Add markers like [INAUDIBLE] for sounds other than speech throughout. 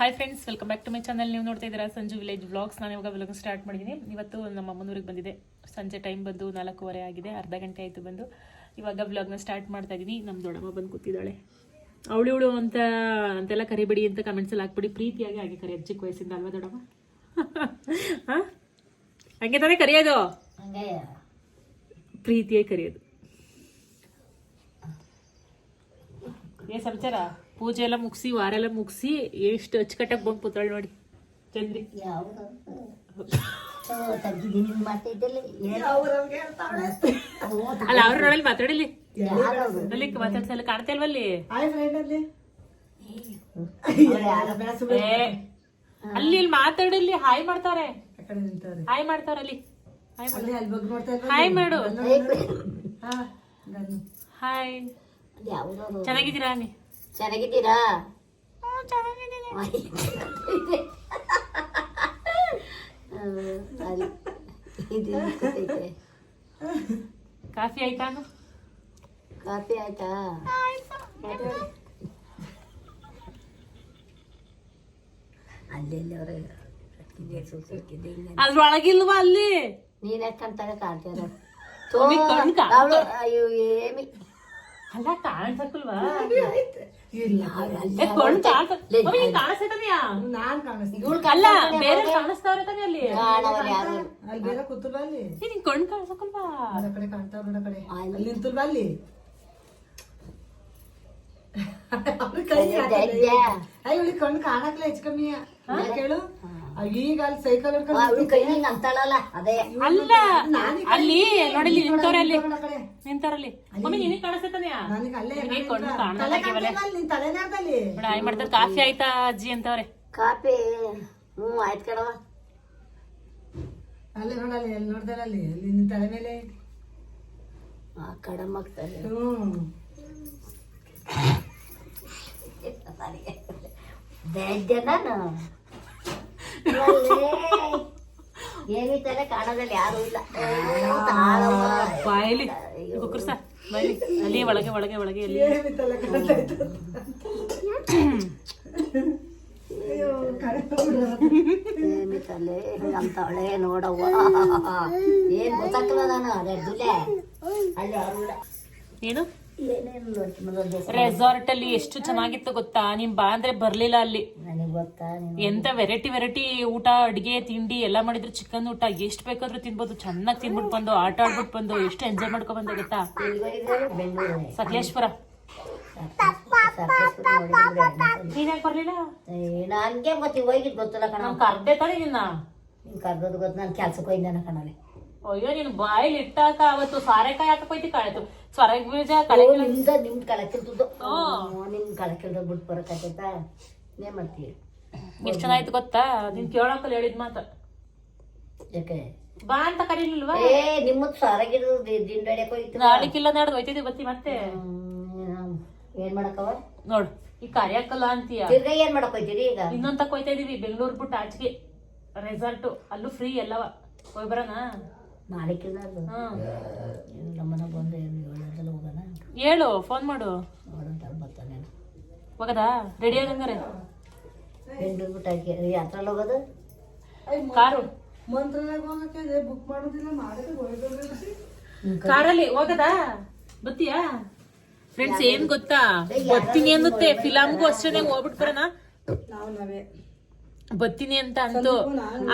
Hi friends welcome back to my channel ನೀವು ನೋಡ್ತಾ ಇದ್ದೀರಾ ಸಂಜು ವಿಲೇಜ್ ಬ್ಲಾಗ್ಸ್ ನಾನು ಇವಾಗ ವ್ಲಾಗ್ ಸ್ಟಾರ್ಟ್ ಮಾಡಿದ್ದೀನಿ ಇವತ್ತು ನಮ್ಮ ಅಮ್ಮನೂರಿಗೆ ಬಂದಿದೆ. ಸಂಜೆ ಟೈಮ್ ಬಂದು ನಾಲ್ಕೂವರೆ ಆಗಿದೆ. ಅರ್ಧ ಗಂಟೆ ಆಯಿತು ಬಂದು. ಇವಾಗ ವ್ಲಾಗ್ನ ಸ್ಟಾರ್ಟ್ ಮಾಡ್ತಾ ಇದ್ದೀನಿ ನಮ್ಮ ದೊಡ್ಡಮ್ಮ ಬಂದು ಕೂತಿದ್ದಾಳೆ. ಅವಳಿವಳು ಅಂತ ಅಂತೆಲ್ಲ ಕರಿಬೇಡಿ ಅಂತ ಕಮೆಂಟ್ಸಲ್ಲಿ ಹಾಕ್ಬಿಡಿ. ಪ್ರೀತಿಯಾಗಿ ಹಾಗೆ ಕರಿ. ಚಿಕ್ಕ ವಯಸ್ಸಿಂದ ಅಲ್ವಾ ದೊಡ್ಡಮ್ಮ? [LAUGHS] ಹಾಂ? ಹಂಗೆ ತಾನೇ ಕರಿಯೋದು? ಹಾಗೆ. ಪ್ರೀತಿಯಾಗಿ ಕರೆಯೋದು. ಏ ಸಮಾಚಾರ ಪೂಜೆ ಎಲ್ಲ ಮುಗಿಸಿ ವಾರ ಎಲ್ಲ ಮುಗಿಸಿ ಎಷ್ಟು ಅಚ್ಚುಕಟ್ಟಾಗಿ ಬಂದು ಕೂತಾಳೆ ನೋಡಿ ಚಂದ್ರಿ ಅಲ್ಲ ಅವ್ರ ನೋಡಲ್ಲಿ ಮಾತಾಡಲಿ ಅಲ್ಲಿ ಮಾತಾಡ್ಸಲ್ಲ ಕಾಣ್ತಾ ಇಲ್ವಲ್ಲಿ? ಅಲ್ಲಿ. ಇಲ್ಲಿ ಮಾತಾಡಲಿ ಹಾಯ್ ಮಾಡ್ತಾರೆ. ಹಾಯ್ ಮಾಡ್ತಾರ ಅಲ್ಲಿ. ಹಾಯ್ ಮಾಡು. ಹಾಯ್ ಚೆನ್ನಾಗಿದ್ದೀರಾ ನೀ ಚೆನ್ನಾಗಿದ್ದೀರಾ. ಕಾಫಿ ಆಯ್ತಾ? ಕಾಫಿ ಆಯ್ತಾ? ಅಲ್ಲೆಲ್ಲಿ ಅವ್ರೆ ಅದ್ರೊಳಗಿಲ್ವಾ ಅಲ್ಲಿ? ನೀನ್ ಯಾಕಂತಾಗ ಕಾಣ್ತೀರ ಅಯ್ಯೋ ಏಮಿ. ಅಲ್ಲ ಕಾಣಿಸಕ್ಕಲ್ವಾ? ಅಲ್ಲೇ. ಏ, ಕಣ್? ಇವ್ಳ್ ಅಲ್ಲ ಬೇರೆ ಕಾಣಿಸ್ತಾವ್ರೆ ತಾನೇ ಅಲ್ಲಿ. ಕಾಣವಲ್ಲ ಯಾರು? ಅಲ್ಲಿ ಬೇರೆ ಕೂತಲ್ವ ಅಲ್ಲಿ? ಏ, ನಿಂಗ್ ಕಣ್ ಕಾಣಿಸಕ್ಕಲ್ವಾ? ಆ ಕಡೆ ಕಾಣ್ತಾವ್ ನೋಡ ಕಡೆ. ಅಲ್ಲಿ. [LAUGHS] ಅವ್ರ ಕೈ. ಅಯ್ಯ ಇವ್ಳಿಗೆ ಕಣ್ಣು ಕಾಣಕ್ಲ ಹೆಚ್ಚು ಕಮ್ಮಿ. ಕೇಳು ಈಗ ಅಲ್ಲಿ ಸೈಕಲ್ ಅವ್ಳ ಕೈ ಹಿಂಗ್ ಅಂತಾಳಲ್ಲ ಅದೇ. ಅಲ್ಲ ಅಲ್ಲಿ ನೋಡಿ ನಿಂತವ್ರಲ್ಲಿ ನಿಂತವ್ರಲ್ಲಿ ಮಮ್ಮಿ ನಿನಗ್ ಕಾಣಿಸ್ತೈತದ್ಯಾ ನನಗೆ ಅಲ್ಲೇ ನಿನಗೆ ಕಣ್ಣು ತಲೆ ಕಾಣಲ್ಲ ಕಾಣ್ತಲ್ವ ಅಲ್ಲಿ ನಿನ್ ತಲೆನಾರ್ದಲ್ಲಿ ನೋಡ ಆಯ್ ಮಾಡ್ತಾರೆ? ಕಾಫಿ ಆಯ್ತಾ ಅಜ್ಜಿ ಅಂತವ್ರೆ? ಕಾಫಿ ಹ್ಞೂ ಆಯ್ತು ಕಡವ ಅಲ್ಲೇ ನೋಡಲ್ಲಿ ಎಲ್ಲಿ ನೋಡ್ದಲ್ಲ ಅಲ್ಲಿ? ಅಲ್ಲಿ ನಿನ್ ತಲೆ ಮೇಲೆ? ಆ ಆಗ್ತಾರೆ ಹ್ಮ್ ದಡ್ಡ ನಾನು. [LAUGHS] ಏನಿ ತಲೆ ಕಾಣೋದಲ್ಲಿ ಯಾರು ಇಲ್ಲ. ಸರ್ ಅಲ್ಲಿ ಒಳಗೆ ಒಳಗೆ ಒಳಗೆ ಅಲ್ಲಿ. ನೋಡವ್ವ. ಏನ್ ಗೊತ್ತಾಗ್ತಲ್ಲ ನಾನು ಅದರ್ದಿಲ್ಲ ಅಲ್ಲಿ ಯಾರು ಇಲ್ಲ ಏನು? ರೆಸಾರ್ಟ್ ಅಲ್ಲಿ ಎಷ್ಟು ಚೆನ್ನಾಗಿತ್ತು ಗೊತ್ತಾ? ನಿಮ್ ಬಾ ಅಂದ್ರೆ ಬರ್ಲಿಲ್ಲ ಅಲ್ಲಿ. ಎಂತ ವೆರೈಟಿ ವೆರೈಟಿ ಊಟ ಅಡಿಗೆ ತಿಂಡಿ ಎಲ್ಲ ಮಾಡಿದ್ರು. ಚಿಕನ್ ಊಟ ಎಷ್ಟ್ ಬೇಕಾದ್ರೂ ತಿನ್ಬೋದು. ಚೆನ್ನಾಗಿ ತಿನ್ಬಿಟ್ಟು ಬಂದು ಆಟ ಆಡ್ಬಿಟ್ಟು ಬಂದು ಎಷ್ಟು ಎಂಜಾಯ್ ಮಾಡ್ಕೊ ಬಂದ ಗೊತ್ತಾ? ಸಕಲೇಶ್ವರ ನೀನ್ ಯಾಕೆ ಬರ್ಲಿಲ್ಲ? ಮತ್ತೆ ಹೋಗಿದ್ ಗೊತ್ತಲ್ಲ ಕಣ. ನಮ್ ಕರ್ದೆ ತಾನೇ ನಿನ್ನ. ನಿನ್ ಕರ್ದದ್ ಗೊತ್ತು ನಾನು ಕೆಲ್ಸಕ್ಕೆ ಹೋಯ್ದಾನ ಕಣಲೆ ಅಯ್ಯೋ ನೀನ್ ಬಾಯಲ್ಲಿ ಇಟ್ಟಾಕ ಅವತ್ತು ಸಾರೆಕಾಯಿ ಹಾಕೈತಿ ಕಳೆತು ಸ್ವರಗ್ ಬೀಜ ಕಳೆ. ನಿಮ್ದ ನಿಮ್ದು ನಿಮ್ ಕಳಕಿಲ್ದ ಬಿಟ್ಟು ಬರಕಾಯ್ತ ಏನ್ ಮಾಡ್ತೀವಿ ಎಷ್ಟ್ ಚೆನ್ನಾಯ್ತು ಗೊತ್ತಾ? ನಿನ್ ಕೇಳಕ್ಕಲ್ಲಿ ಹೇಳಿದ್ ಮಾತ. ಯಾಕೆ? ಬಾ ಅಂತ ಕರೀಲಿಲ್ವಾ? ಏ ನಿಮ್ಮದು ಸಾರಾಗಿರೋದು ನಾಳಿಕಿಲ್ಲ ನಾಡ್ದು ಹೋಯ್ತಿದ್ದೆ ಬತ್ತಿ ಮತ್ತೆ? ಏನ್ ಮಾಡಕ್ಕವ? ನೋಡ್ ಈ ಕಾರ್ಯಕ್ಕಲ್ಲ ಅಂತೀಯ. ತಿರ್ಗಾ ಏನ್ ಮಾಡಕ್ ಹೋಯ್ತೀರಿ ಈಗ? ಇನ್ನೊಂದ್ ತಕ್ಕ ಹೋಯ್ತಾ ಇದೀವಿ ಬೆಂಗಳೂರು ಬಿಟ್ಟು ಆಚೆಗೆ. ರೆಸಾರ್ಟ್ ಅಲ್ಲೂ ಫ್ರೀ ಎಲ್ಲವ. ಹೋಗಿ ಬರೋಣ. ನಮ್ಮನ ಬಂದು ಹೋಗೋಣ? ಹೇಳು ಫೋನ್ ಮಾಡು. ನೋಡಂತ ಬರ್ತಾನೆ. ಹೋಗದಾ? ರೆಡಿ ಆಗಂಗಾರೆ? ಬೆಂಗಳೂರು ಬಿಟ್ಟು ಆಕೆ ಯಾತ್ರಲ್ಲಿ ಹೋಗೋದು ಕಾರು. ಮಂತ್ರಾಲಯ ಹೋಗಕ್ಕೆ ಬುಕ್ ಮಾಡೋದಿಲ್ಲ ಮಾಡಕ್ಕೆ ಹೋಗೋದಿಲ್ಲ ಕಾರಲ್ಲಿ ಹೋಗದಾ? ಬತ್ತೀಯಾ? ಫ್ರೆಂಡ್ಸ್ ಏನ್ ಗೊತ್ತಾ? ಬರ್ತೀನಿ ಅನ್ನುತ್ತೆ. ಫಿಲಮ್ಗೂ ಅಷ್ಟೇ ಹೋಗ್ಬಿಟ್ಟು ಬರೋಣ ನಾವು ನಾವೇ. ಬತ್ತೀನಿ ಅಂತ ಅಂತು.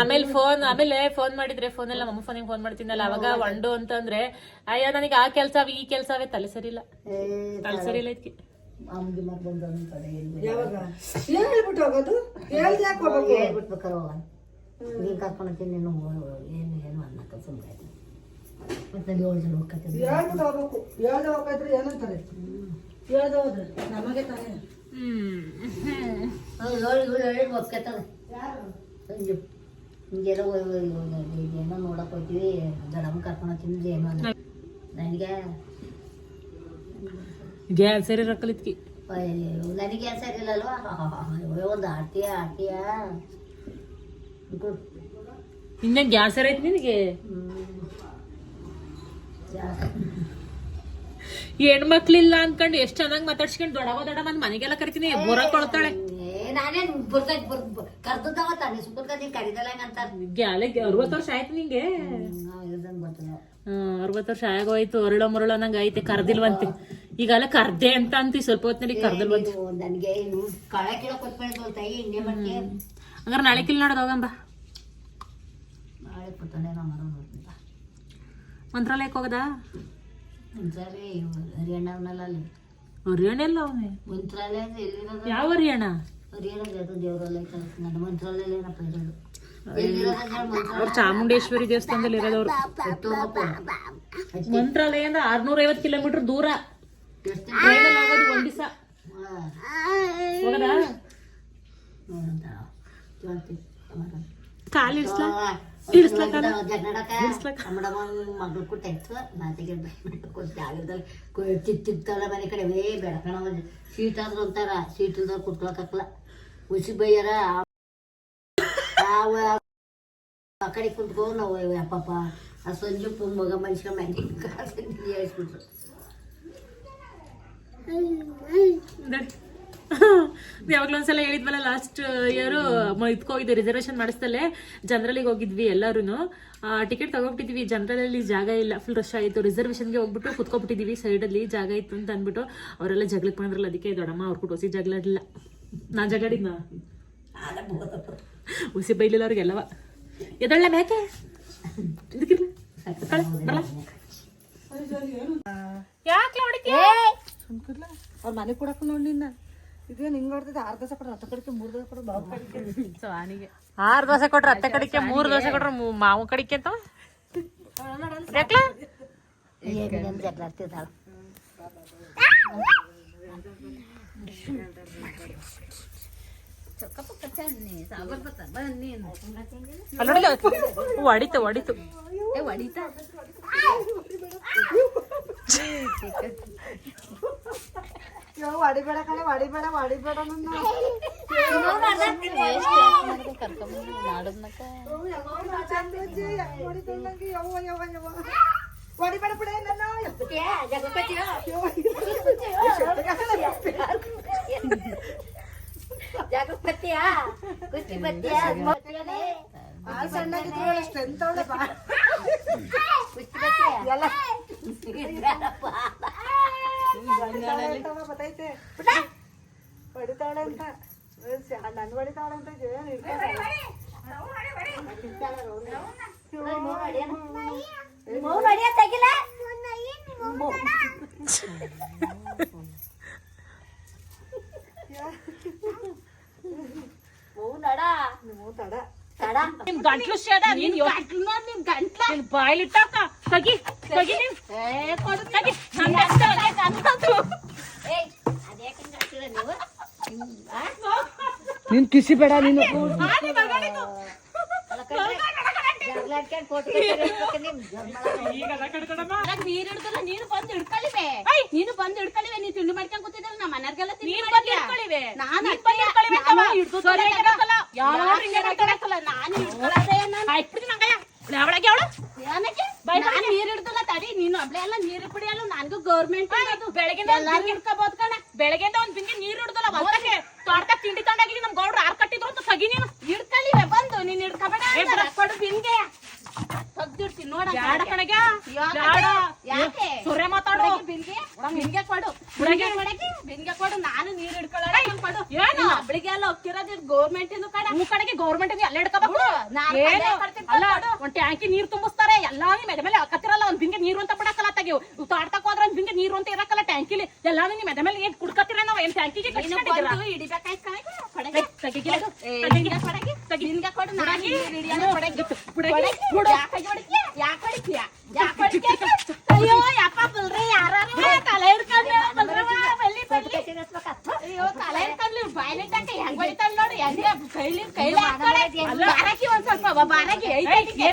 ಆಮೇಲೆ ಫೋನ್ ಆಮೇಲೆ ಫೋನ್ ಮಾಡಿದ್ರೆ ಫೋನ್ ಎಲ್ಲ ನಮ್ಮ ಫೋನಿಗೆ ಫೋನ್ ಮಾಡ್ತೀನಲ್ಲ ಅವಾಗ ಒಂಡು ಅಂತಂದ್ರೆ ಅಯ್ಯ ನನಗೆ ಆ ಕೆಲ್ಸ ಈ ಕೆಲ್ಸವೇ ತಲೆ ಸರಿಲ್ಲ ತಲೆ ಸರಿಲ್ಲ ಇದಕ್ಕೆ ನಮಗೆ ತಾನೇ ಹ್ಮ್ ಸಂಜು ಹಿಂಗೆಲ್ಲ ಏನೋ ನೋಡಕ್ ಹೋಗ್ತೀವಿ ದಡಮ್ ಕರ್ಕೊಂಡು ಹೋಗ್ತೀನಿ ಏನೋ ನನಗೆ ಗ್ಯಾಸ್ ಸರಿ ರಕ್ಕಲಿತ್ಕಿ ನನಗೆ ಸರಿ ಇಲ್ಲಲ್ವಾ? ಒಂದು ಆಡ್ತೀಯ ಆಡ್ತೀಯ ಇನ್ನ ಗ್ಯಾಸ್ ಸರಿ ಐತಿ ನಿನಗೆ? ಹೆಣ್ಮಕ್ಳಿಲ್ಲ ಅನ್ಕೊಂಡು ಎಷ್ಟು ಚೆನ್ನಾಗಿ ಮಾತಾಡ್ಸ್ಕೊಂಡು ದೊಡ್ಡವ ದೊಡ್ಡ ಮಂದ್ ಮನೆಗೆಲ್ಲ ಕರಿತೀನಿ ಬೋರ ಕೊಡ್ತಾಳೆ ಏನು ನಾನೇನ್ ಬರ್ದಾಗ ಬರ್ ಕರ್ದದವ ತಾನೆ ಅಂತ ಅರವತ್ತು ವರ್ಷ ಆಯ್ತು ನಿಂಗೆ? ಅರವತ್ತು ವರ್ಷ ಆಗೋಯ್ತು. ಅರಳ ಮರಳ ನಂಗೆ ಐತೆ ಕರ್ದಿಲ್ವಂತೆ ಈಗಲ್ಲ ಕರ್ದೆ ಅಂತ ಅಂತಿ ಸ್ವಲ್ಪ ಹೊತ್ತಿನಲ್ಲಿ ಕರ್ದಿಲ್ವಂತೆ ನನಗೆ ಕಳ ತಾಯಿ ಇನ್ನೇ ಹಂಗಾರೆ ನಾಳೆ ಕಿಲ್ ನೋಡೋದು ಹೋಗಂಬ ನಾಳೆ ಮಂತ್ರಾಲಯಕ್ಕೆ ಹೋಗದ? ಹರಿಯಾಣ ಹರಿಯಾಣ ಎಲ್ಲ ಅವನೇ? ಮಂತ್ರಾಲಯ ಯಾವ ಹರಿಯಾಣ? ಅದು ದೇವರಲ್ಲ ನನ್ನ ಇರೋದು? ಅವ್ರು ಚಾಮುಂಡೇಶ್ವರಿ ದೇವಸ್ಥಾನದಲ್ಲಿ ಇರೋದವ್ರು ಮಂತ್ರಾಲಯದಿಂದ ಆರ್ನೂರ ಐವತ್ತು ಕಿಲೋಮೀಟರ್ ದೂರ. ಒಂದ್ ದಿವಸ. ಕಾಲು ಇಳಿಸ್ಲಕ್ಕ. ಮಗಳು ತಿತ್ತಿತ್ತಲ್ಲ ಮನೆ ಕಡೆ. ವೇ ಬೆಳಕಣ ಸೀಟ್ ಆದ್ರೂ ಅಂತಾರ ಸೀಟ್ ಇಲ್ದ ಕುಟ್ಲಕ್ಕಲ್ಲ ಉಸಿ ಬೈಯರ ಆ ಕಡೆ ಕುಂತ್ಕೋ ನಾವು ಅಪ್ಪಪ್ಪ ಆ ಸಂಜೆ ಮಗ ಮನುಷ್ಯ ಮ್ಯಾಗಿ ಹೇಳ್ಬಿಟ್ರು ಯಾವಾಗ್ಲೂ ಒಂದ್ಸಲ ಹೇಳಿದ್ವಲ್ಲ ಲಾಸ್ಟ್ ಇಯರ್ ಇದ್ಕೋಗಿದ್ದೆ ರಿಸರ್ವೇಶನ್ ಮಾಡಿಸ್ತಲ್ಲೇ ಜನರಲ್ಲಿಗೆ ಹೋಗಿದ್ವಿ ಎಲ್ಲರೂ ಟಿಕೆಟ್ ತಗೋಬಿಟ್ಟಿದ್ವಿ ಜನರಲಲ್ಲಿ ಜಾಗ ಇಲ್ಲ ಫುಲ್ ರಶ್ ಆಯಿತು ರಿಸರ್ವೇಶನ್ಗೆ ಹೋಗ್ಬಿಟ್ಟು ಕುತ್ಕೊಬಿಟ್ಟಿದ್ವಿ ಸೈಡಲ್ಲಿ ಜಾಗ ಇತ್ತು ಅಂತ ಅಂದ್ಬಿಟ್ಟು, ಅವರೆಲ್ಲ ಜಗಳಕ್ಕೆ ಬಂದ್ರಲ್ಲ, ಅದಕ್ಕೆ ದೊಡ್ಡಮ್ಮ ಅವ್ರ ಕೊಟ್ಟು ಜಗಳ ಜಗಳಾಡಿಲ್ಲ ನಾ ಜಗಾಡಿದ್ನ ಉಸಿ ಬೈಲಿಲ್ಲ ಅವ್ರಿಗೆಲ್ಲವ ಎದಳ್ಳ ಮೇಕೆ ಇದಕ್ಕಿರ್ಲ. ಯಾಕೆ ಅವ್ರ ಮನೆ ಕೊಡಕ್ಕ ನೋಡಿ ನಿನ್ನ. ಇದೇನು ಹಿಂಗ್ ನೋಡ್ತಿದ್ದೆ ಆರು ದೋಸೆ ಕೊಟ್ರೆ ಹತ್ತು ಕಡಿಕೆ ಮೂರು ದೋಸೆ ಕೊಡ್ರಿ ಬಾವು ಕಡೆಗೆ ಆರು ದೋಸೆ ಕೊಟ್ರೆ ಅತ್ತೆ ಕಡಿಕೆ ಮೂರು ದೋಸೆ ಕೊಟ್ರೆ ಮಾವು ಕಡಿಕೆ ಅಂತ? ಜಗಳ ಹೊಡಿತು ಹೊಡಿತು ಯಾವ ಹೊಡಿಬೇಡ ಕಣೆ ಹೊಡಿಬೇಡ ಹೊಡಿಬೇಡ ನನ್ನ ಹೊಡಿಬೇಡ ಬಿಡೆ ನನ್ನ ಜಾಗೃತಿಯಾ [LAUGHS] ಬತ್ತಿಯಾ ಬಾ. ಕುಸ್ತಿ ಬತ್ತಿಯಾ ಅಂತ ನನ್ ಹೊಡಿತಾಳೆ ಅಂತ ನಿಮ್ ಗಂಟ್ಲು ಶೇಡ ನೀನ್ ನಿಮ್ ಗಂಟ್ಲ. ನಿನ್ ಬಾಯ್ಲಿಟ್ಟಾಕ ತಗಿ ತಗಿ ನೀನ್. ತಗಿ. ನನ್ ಅಷ್ಟೇ ಅಂತಂದ್ರು. ನೀನ್ ಕಿಸಿ ಬೇಡ ನೀನು. ಈಗ ಅದ ಕಡ್ಕಣಮ್ಮ. [LAUGHS] ನೀರ್ ಹಿಡ್ದಲ್ಲ ನೀನು ಬಂದು ಹಿಡ್ಕೊಳ್ಳಿವೆ ನೀನು ಬಂದ್ ನೀ ತಿಂಡಿ ಮಾಡ್ಕೊಂಡ್ ಕೂತಿದ್ರ ನಮ್ಮ ಮನೆಯವ್ರಿಗೆಲ್ಲ ತಿಂಡಿ. ಹಿಡ್ಕೊಳ್ಳಿವೆ. ನಾನ್ ನೀರ್ ಹಿಡ್ದಲ್ಲ ತಡಿ ನೀನು ಅಬ್ಳೆ ಎಲ್ಲ ನೀರ್ ಕುಡಿಯಲ್ಲ ನನ್ಗೂ ಗೌರ್ಮೆಂಟ್ ಬೆಳಗ್ಗೆ ಎಲ್ಲಾರು ಹಿಡ್ಕೋಬಹುದು ಕಣ. ಬೆಳಗ್ಗೆ ಒಂದ್ ಬಿಂಗೆ ನೀರ್ ಹಿಡ್ದಲ್ಲ ಹೊಲಕ್ಕೆ ತೋಟದಾಗ ತಿಂಡಿ ತಗೊಂಡಾಗಿ ನಮ್ ಗೌಡ್ರು ಆರ್ ಕಟ್ಟಿದ್ರು ಅಂತ ತಗಿ ನೀನು ಹಿಡ್ಕೊಳ್ಳಿವೆ ಬಂದು ನೀನ್ ಹಿಡ್ಕೋಬೇಡ ಏ ಅಂದಾರ. ಬಿಡ. ಕೊಡು ಬಿನ್ಗೆ ತೆಗ್ದಿಡ್ತೀನಿ ನೋಡ ಬ್ಯಾಡ ಕಣಗ್ಯ ಯಾಕೆ? ಬ್ಯಾಡ ಯಾಕೆ? ಸೊರೆ ಮಾತಾಡು. ಬಿನ್ಗೆ ಕೊಡು. ಹುಡುಗಿ. ಬಿನ್ಗೆ ಕೊಡಕ್ಕೆ ಕೊಡು. ನಾನು ನೀರ್ ಹಿಡ್ಕೊಳ್ಳೋಣ ಕೊಡು. ಏನು? ಒಬ್ಳಿಗೆ ಎಲ್ಲ ಹೋಗ್ತಿರೋದು ಗೌರ್ಮೆಂಟ್ ಇಂದು ಕಡ. ಮೂರ್ ಕಡೆಗೆ ಗೌರ್ಮೆಂಟ್ ಎಲ್ಲ ಹಿಡ್ಕೋಬೇಕು? ಅಲ್ಲ. ಒಂದ್ ಟ್ಯಾಂಕಿ ನೀರ್ ತುಂಬಿಸ್ತಾರೆ. ಎಲ್ಲಾನು ಮೆದ ಮೇಲೆ ಹಾಕತ್ತಿರಲ್ಲ ಒಂದ್ ಬಿಂಗೆ ನೀರು ಅಂತ ಬಿಡಕ್ಕಲ್ಲ ತೆಗಿವು ತೋಟಕ್ ಹೋದ್ರೆ ಒಂದ್ ಬಿಂಗೆ ನೀರು ಅಂತ ಇರಕಲ್ಲ ಟ್ಯಾಂಕಿಲಿ. ಎಲ್ಲಾನು ನಿಮ್ಮ ಮೆದ ಮೇಲೆ ಏನ್ ಕುಡ್ಕತ್ತಿರ ನಾವ್? ಏನ್ ಟ್ಯಾಂಕಿಗೆ ಹಿಡಿಬೇಕಾಯ್ತು ಕೊಡು, ನಾನು. ಯಾಕೆ ಹೊಡಿತೀಯ? ಯಾಕೆ ಹೊಡಿತೀಯ? ಅಯ್ಯೋ ಯಪ್ಪ ಬಲ್ರಿ? ಯಾರಾರು ತಲೆ ಹಿಡ್ಕೊಂಡು ಬಲ್ರವ್ವ, ಬಲ್ಲಿ ಬಲ್ಲಿ ಅಯ್ಯೋ ತಲೆ ಹಿಡ್ಕೊಂಡು ಬಾಯ್ಲಿಟ್ಟಾಕ ಹೆಂಗ್ ಹೊಡಿತಾಳ ನೋಡಿ ಹೆಂಗೆ ಕೈಲಿ ಕೈಲಿ ಹಾಕ್ತಾಳೆ. ಬಾರಕಿ ಒಂದ್ ಸ್ವಲ್ಪ ಬಾರಕಿ ಅವ್ಳಿಗೆ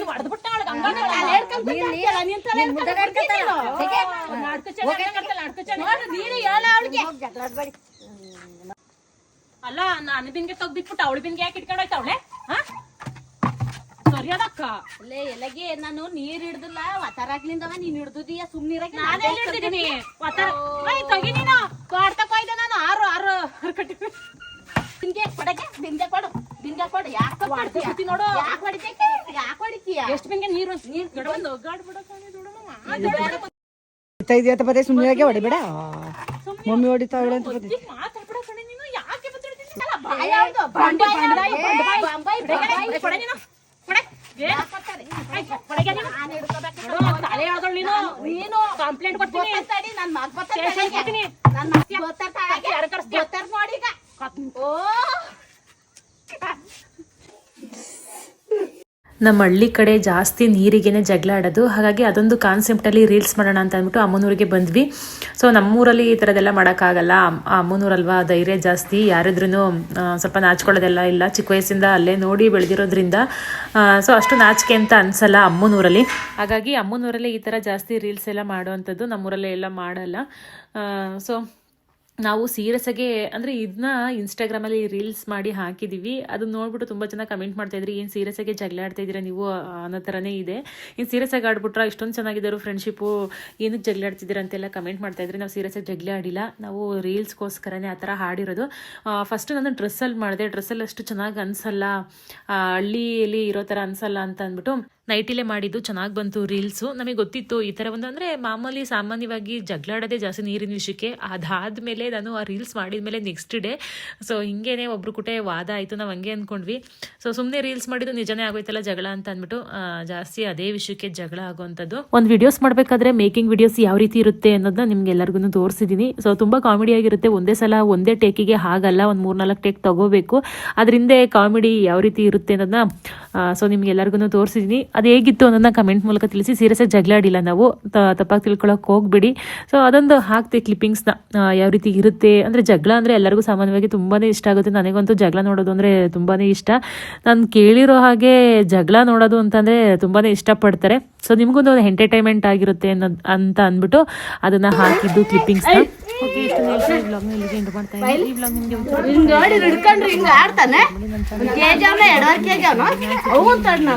ತಲೆ ಹಿಡ್ಕೊಂಡು ನೀನ್ ತಲೆ ನೋಡು ನೀನು ಹೇಳ ಅಲ್ಲ ನಾನು ಬಿನ್ಗೆ ತೆಗ್ದಿಟ್ಬಿಟ್ಟು ಅವಳು ಬಿನ್ಗೆ ಯಾಕೆ ಇಟ್ಕೊಂಡೋಯ್ತಾವಳೆ ಹೋಯ್ತ ಅವಳೆ ಅಲ್ಲೇ ಲೇ ಎಲಗೆ ನಾನು ನೀರ್ ಹಿಡ್ದಿಲ್ಲ. ಒತ್ತರಾಗ್ಲಿಂದವ ನೀನ್ ಹಿಡ್ದುದಿಯ? ಸುಮ್ನಿರಾಗಿ ನಾನೇ ಹಿಡ್ದಿದ್ದೀನಿ ತಗಿ ನೀನು. ತೋಟಕ್ಕೆ ಹೋಯ್ದೆ ನಾನು. ಆರು ಆರು ಕಟ್ಟಿ ನಿಂಗೆ ಕೊಡಕ್ಕೆ? ಬಿಂದೆ ಕೊಡು. ನಿಂಗೆ ಕೊಡು. ಯಾಕೆ ನೋಡು. ಯಾಕೆ ಹೊಡಿತೀಯ ಯಾಕೆ ಹೊಡಿತೀಯ? ಎಷ್ಟು ಬೆಂಗೆ ನೀರು? ನೀರು ದೊಡ್ಡವೊಂದು ಒಗ್ಗಾಡ್ಬಿಡಕ್ಕಾಗಿ ದೊಡ್ಡಮ್ಮ ಹೊಡಿತಾ ಅಂತ ಬದೇ ಸುಮ್ಮನೆ ಹೊಡಿಬೇಡ? ಮಮ್ಮಿ ಹೊಡಿತಾವಳೆ ಅಂತ ಬದೇ ಮಾತಾಡ್ಬಿಡ ಕಣೆ ನೀನು. ಯಾಕೆ ಮಾತಾಡ್ತೀನಿ ಬಾಯ್ ಯಾವ್ದು? ಬಂಬಾಯಿ, ಬಂಬಾಯಿ. ಕೊಡೆ ನೀನು ಕಂಪ್ಲೇಂಟ್ ಕೊಡ್ತೀನಿ ನನ್ನ ನನ್ ಮಗ್ ಗೊತ್ತಾಯ್ತಾಡಿ. ಸ್ಟೇಷನ್ ಕೊಡ್ತೀನಿ. ನನ್ ಮಗ್? ಗೊತ್ತಾಯ್ತ್ ನೋಡಿ. ಓ ನಮ್ಮ ಹಳ್ಳಿ ಕಡೆ ಜಾಸ್ತಿ ನೀರಿಗೇನೆ ಜಗಳ ಆಡೋದು. ಹಾಗಾಗಿ ಅದೊಂದು ಕಾನ್ಸೆಪ್ಟಲ್ಲಿ ರೀಲ್ಸ್ ಮಾಡೋಣ ಅಂತ ಅಂದ್ಬಿಟ್ಟು ಅಮ್ಮನೂರಿಗೆ ಬಂದ್ವಿ. ಸೊ ನಮ್ಮೂರಲ್ಲಿ ಈ ಥರದ್ದೆಲ್ಲ ಮಾಡೋಕ್ಕಾಗಲ್ಲ. ಅಮ್- ಅಮ್ಮನೂರಲ್ವಾ? ಧೈರ್ಯ ಜಾಸ್ತಿ. ಯಾರಿದ್ರೂ ಸ್ವಲ್ಪ ನಾಚ್ಕೊಳ್ಳೋದೆಲ್ಲ ಇಲ್ಲ. ಚಿಕ್ಕ ವಯಸ್ಸಿಂದ ಅಲ್ಲೇ ನೋಡಿ ಬೆಳೆದಿರೋದ್ರಿಂದ ಸೊ ಅಷ್ಟು ನಾಚಿಕೆ ಅಂತ ಅನ್ಸಲ್ಲ ಅಮ್ಮನೂರಲ್ಲಿ. ಹಾಗಾಗಿ ಅಮ್ಮನೂರಲ್ಲಿ ಈ ಥರ ಜಾಸ್ತಿ ರೀಲ್ಸ್ ಎಲ್ಲ ಮಾಡುವಂಥದ್ದು ನಮ್ಮೂರಲ್ಲೇ ಎಲ್ಲ ಮಾಡಲ್ಲ. ಸೊ ನಾವು ಸೀರಿಯಸ್ಸಾಗೆ ಅಂದರೆ ಇದನ್ನ ಇನ್ಸ್ಟಾಗ್ರಾಮಲ್ಲಿ ರೀಲ್ಸ್ ಮಾಡಿ ಹಾಕಿದ್ದೀವಿ ಅದನ್ನ ನೋಡ್ಬಿಟ್ಟು ತುಂಬ ಚೆನ್ನಾಗಿ ಕಮೆಂಟ್ ಮಾಡ್ತಾ ಇದ್ರಿ, ಏನು ಸೀರಿಯಸ್ಸಾಗಿ ಜಗಳ ಆಡ್ತಾ ಇದ್ದೀರಾ ನೀವು? ಅನ್ನೋ ಥರನೇ ಇದೆ. ಇನ್ನು ಸೀರಿಯಸ್ಸಾಗಿ ಆಡ್ಬಿಟ್ರೆ? ಇಷ್ಟೊಂದು ಚೆನ್ನಾಗಿದ್ದಾರೆ ಫ್ರೆಂಡ್ಶಿಪ್ಪು ಏನಕ್ಕೆ ಜಗಳ ಆಡ್ತಿದ್ದೀರಾ ಅಂತೆಲ್ಲ ಕಮೆಂಟ್ ಮಾಡ್ತಾ ಇದ್ರಿ. ನಾವು ಸೀರಿಯಸ್ಸಾಗಿ ಜಗಳ ಆಡಿಲ್ಲ. ನಾವು ರೀಲ್ಸ್ಗೋಸ್ಕರನೇ ಆ ಥರ ಹಾಡಿರೋದು. ಫಸ್ಟ್ ನಾನು ಡ್ರೆಸ್ಸಲ್ಲಿ ಮಾಡಿದೆ. ಡ್ರೆಸ್ಸಲ್ಲಿ ಅಷ್ಟು ಚೆನ್ನಾಗಿ ಅನಿಸಲ್ಲ. ಹಳ್ಳಿಯಲ್ಲಿ ಇರೋ ಥರ ಅನಿಸಲ್ಲ ಅಂತ ಅಂದ್ಬಿಟ್ಟು ನೈಟಿಲೇ ಮಾಡಿದ್ದು, ಚೆನ್ನಾಗಿ ಬಂತು ರೀಲ್ಸು. ನಮಗೆ ಗೊತ್ತಿತ್ತು ಈ ಥರ ಒಂದು ಅಂದರೆ ಮಾಮೂಲಿ ಸಾಮಾನ್ಯವಾಗಿ ಜಗಳಾಡೋದೇ ಜಾಸ್ತಿ ನೀರಿನ ವಿಷಯಕ್ಕೆ ಅದಾದಮೇಲೆ ನಾನು ಆ ರೀಲ್ಸ್ ಮಾಡಿದ ಮೇಲೆ ನೆಕ್ಸ್ಟ್ ಡೇ ಸೊ ಹಿಂಗೇನೆ ಒಬ್ರು ಕುಟೆ ವಾದ ಆಯಿತು, ನಾವು ಹಂಗೆ ಅಂದ್ಕೊಂಡ್ವಿ ಸೊ ಸುಮ್ಮನೆ ರೀಲ್ಸ್ ಮಾಡಿದ್ದು ನಿಜನೇ ಆಗೋಯ್ತಲ್ಲ ಜಗಳ ಅಂತ ಅಂದ್ಬಿಟ್ಟು ಜಾಸ್ತಿ ಅದೇ ವಿಷಯಕ್ಕೆ ಜಗಳ ಆಗುವಂಥದ್ದು ಒಂದು ವಿಡಿಯೋಸ್ ಮಾಡಬೇಕಾದ್ರೆ ಮೇಕಿಂಗ್ ವಿಡಿಯೋಸ್ ಯಾವ ರೀತಿ ಇರುತ್ತೆ ಅನ್ನೋದನ್ನ ನಿಮ್ಗೆ ಎಲ್ಲರಿಗೂ ತೋರಿಸಿದ್ದೀನಿ ಸೊ ತುಂಬ ಕಾಮಿಡಿ ಆಗಿರುತ್ತೆ. ಒಂದೇ ಸಲ ಒಂದೇ ಟೇಕಿಗೆ ಹಾಗಲ್ಲ, ಒಂದು ಮೂರ್ನಾಲ್ಕು ಟೇಕ್ ತಗೋಬೇಕು. ಅದರಿಂದ ಕಾಮಿಡಿ ಯಾವ ರೀತಿ ಇರುತ್ತೆ ಅನ್ನೋದನ್ನ ಸೊ ನಿಮ್ಗೆ ಎಲ್ಲರಿಗೂ ತೋರಿಸಿದ್ದೀನಿ ಅದು ಹೇಗಿತ್ತು ಅನ್ನೋದನ್ನ ಕಮೆಂಟ್ ಮೂಲಕ ತಿಳಿಸಿ. ಸೀರಿಯಸ್ಸಾಗಿ ಜಗಳ ಆಡಿಲ್ಲ ನಾವು. ತಪ್ಪಾಗಿ ತಿಳ್ಕೊಳಕ್ಕೆ ಹೋಗ್ಬಿಡಿ. ಸೊ ಅದೊಂದು ಹಾಕ್ತೆ ಕ್ಲಿಪ್ಪಿಂಗ್ಸ್ನ ಯಾವ ರೀತಿ ಇರುತ್ತೆ. ಅಂದರೆ ಜಗಳ ಅಂದರೆ ಎಲ್ಲರಿಗೂ ಸಾಮಾನ್ಯವಾಗಿ ತುಂಬಾ ಇಷ್ಟ ಆಗುತ್ತೆ. ನನಗಂತೂ ಜಗಳ ನೋಡೋದು ಅಂದರೆ ತುಂಬಾ ಇಷ್ಟ. ನಾನು ಕೇಳಿರೋ ಹಾಗೆ ಜಗಳ ನೋಡೋದು ಅಂತಂದರೆ ತುಂಬಾ ಇಷ್ಟಪಡ್ತಾರೆ. ಸೊ ನಿಮಗೊಂದು ಒಂದು ಎಂಟರ್ಟೈನ್ಮೆಂಟ್ ಆಗಿರುತ್ತೆ ಅನ್ನೋದು ಅಂತ ಅಂದ್ಬಿಟ್ಟು ಅದನ್ನು ಹಾಕಿದ್ದು ಕ್ಲಿಪ್ಪಿಂಗ್ಸ್ನ ಓಕೆ ಇಷ್ಟು ಹೇಳ್ತಾ ಈ ವ್ಲಾಗ್ನ ಇಲ್ಲಿಗೆ ಎಂಡ್ ಮಾಡ್ತಾ ಇದ್ದೀನಿ. ಈ ಬ್ಲಾಗ್ ನಿಮಗೆ ಹಿಂಗ್ ನೋಡಿ ಹಿಡ್ಕೊಂಡ್ರೆ ಹಿಂಗ್ ಆಡ್ತಾನೆ? ಕೆಜಿ ಅವನ ಎರಡೂವರೆ ಕೆಜಿ ಅವನು? ಅವನು